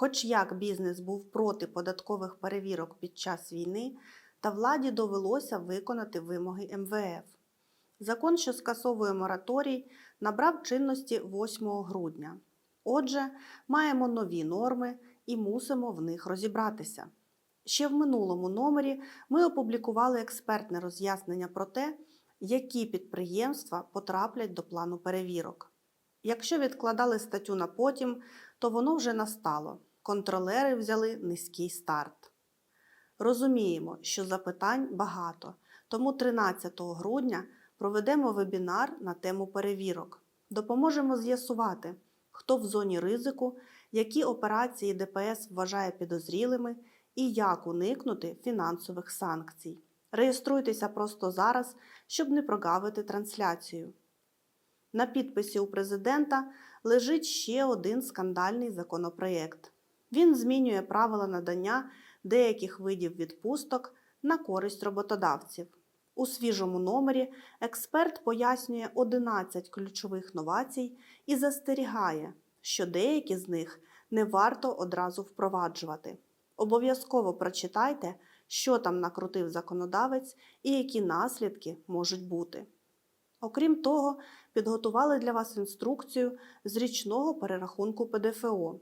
Хоч як бізнес був проти податкових перевірок під час війни, та владі довелося виконати вимоги МВФ. Закон, що скасовує мораторій, набрав чинності 8 грудня. Отже, маємо нові норми і мусимо в них розібратися. Ще в минулому номері ми опублікували експертне роз'яснення про те, які підприємства потраплять до плану перевірок. Якщо відкладали статтю на потім, то воно вже настало. Контролери взяли низький старт. Розуміємо, що запитань багато, тому 13 грудня проведемо вебінар на тему перевірок. Допоможемо з'ясувати, хто в зоні ризику, які операції ДПС вважає підозрілими і як уникнути фінансових санкцій. Реєструйтеся просто зараз, щоб не прогавити трансляцію. На підписі у президента лежить ще один скандальний законопроєкт. Він змінює правила надання деяких видів відпусток на користь роботодавців. У свіжому номері експерт пояснює 11 ключових новацій і застерігає, що деякі з них не варто одразу впроваджувати. Обов'язково прочитайте, що там накрутив законодавець і які наслідки можуть бути. Окрім того, підготували для вас інструкцію з річного перерахунку ПДФО,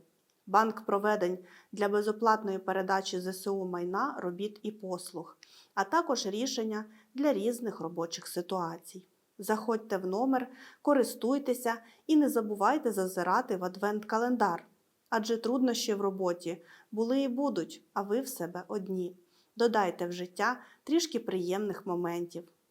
банк проведень для безоплатної передачі ЗСУ майна, робіт і послуг, а також рішення для різних робочих ситуацій. Заходьте в номер, користуйтеся і не забувайте зазирати в адвент-календар, адже труднощі в роботі були і будуть, а ви в себе одні. Додайте в життя трішки приємних моментів.